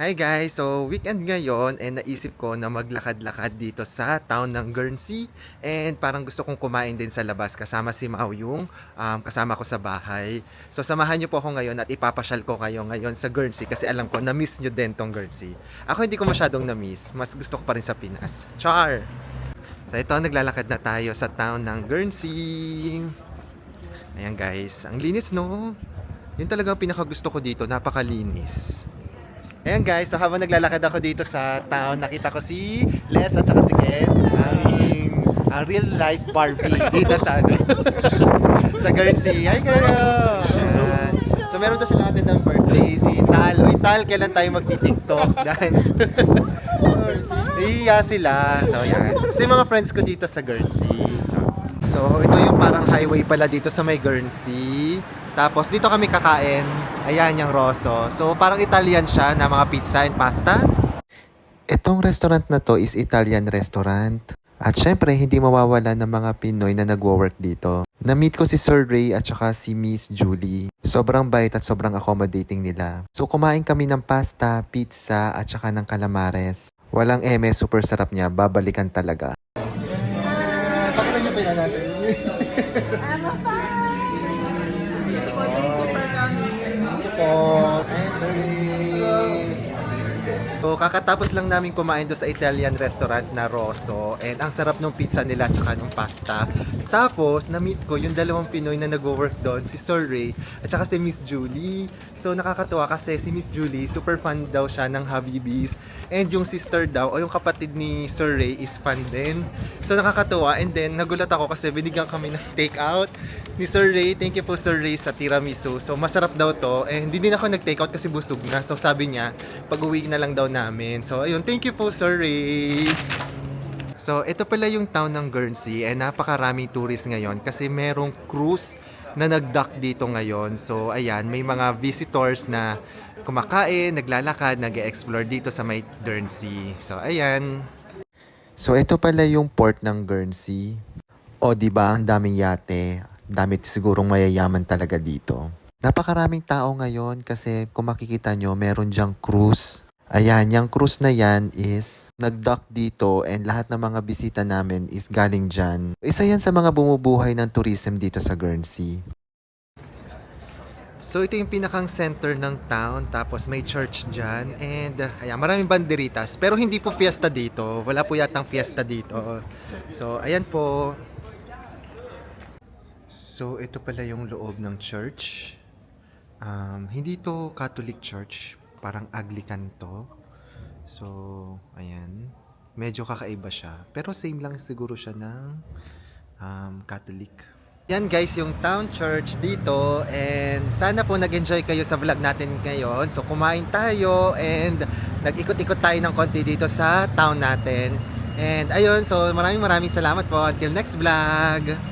Hi guys! So, weekend ngayon and naisip ko na maglakad-lakad dito sa town ng Guernsey and parang gusto kong kumain din sa labas kasama si Mau yung um, kasama ko sa bahay. So, samahan niyo po ako ngayon at ipapasyal ko kayo ngayon sa Guernsey kasi alam ko na-miss niyo din tong Guernsey. Ako hindi ko masyadong na-miss. Mas gusto ko pa rin sa Pinas. Char! So, ito, naglalakad na tayo sa town ng Guernsey. Ayan guys, ang linis no? Yun talaga ang pinakagusto ko dito, napakalinis. Ayan guys, so habang naglalakad ako dito sa town, nakita ko si Les at saka si Ken, aming ang real life Barbie dito sa ano, sa Guernsey. Hi kayo! Ayan. So meron daw sila natin ng birthday, si Tal. Uy Tal, kailan tayo magti-tiktok dance? Iya sila. So yan. So yung mga friends ko dito sa Guernsey. So, so ito yung parang highway pala dito sa may Guernsey. Tapos dito kami kakain. Ayan yung Rosso. So parang Italian siya na mga pizza and pasta. Itong restaurant na to is Italian restaurant. At syempre, hindi mawawala ng mga Pinoy na nagwo-work dito. Na-meet ko si Sir Ray at saka si Miss Julie. Sobrang bait at sobrang accommodating nila. So kumain kami ng pasta, pizza at saka ng calamares. Walang eme, super sarap niya. Babalikan talaga. Pakita niyo pa natin. I'm a fan! Thank you po. Sorry. So, kakatapos lang namin kumain doon sa Italian restaurant na Rosso. And ang sarap ng pizza nila at saka ng pasta. Tapos, na-meet ko yung dalawang Pinoy na nag-work doon, si Sir Ray at saka si Miss Julie. So, nakakatuwa kasi si Miss Julie, super fan daw siya ng Habibis. And yung sister daw, o yung kapatid ni Sir Ray is fan din. So, nakakatuwa. And then, nagulat ako kasi binigyan kami ng take-out ni Sir Ray. Thank you po Sir Ray sa tiramisu. So, masarap daw to. And hindi din ako nag-take out kasi busog na. So, sabi niya, pag-uwi na lang daw namin. So, ayun. Thank you po Sir Ray. So, ito pala yung town ng Guernsey and napakaraming tourist ngayon kasi merong cruise na nag-dock dito ngayon. So, ayan, may mga visitors na kumakain, naglalakad, nag-explore dito sa may Guernsey. So, ayan. So, ito pala yung port ng Guernsey. O, di ba, ang daming yate. Dami sigurong mayayaman talaga dito. Napakaraming tao ngayon kasi kung makikita nyo, meron dyang cruise. Ayan, yung cruise na yan is nag-dock dito and lahat ng mga bisita namin is galing dyan. Isa yan sa mga bumubuhay ng tourism dito sa Guernsey. So ito yung pinakang center ng town tapos may church dyan and ayan, maraming banderitas pero hindi po fiesta dito. Wala po yatang fiesta dito. So ayan po. So ito pala yung loob ng church. Um, hindi to Catholic church, parang Anglican to. So, ayan. Medyo kakaiba siya. Pero same lang siguro siya ng um, Catholic. Yan guys, yung town church dito and sana po nag-enjoy kayo sa vlog natin ngayon. So kumain tayo and nag-ikot-ikot tayo ng konti dito sa town natin. And ayun, so maraming maraming salamat po. Until next vlog!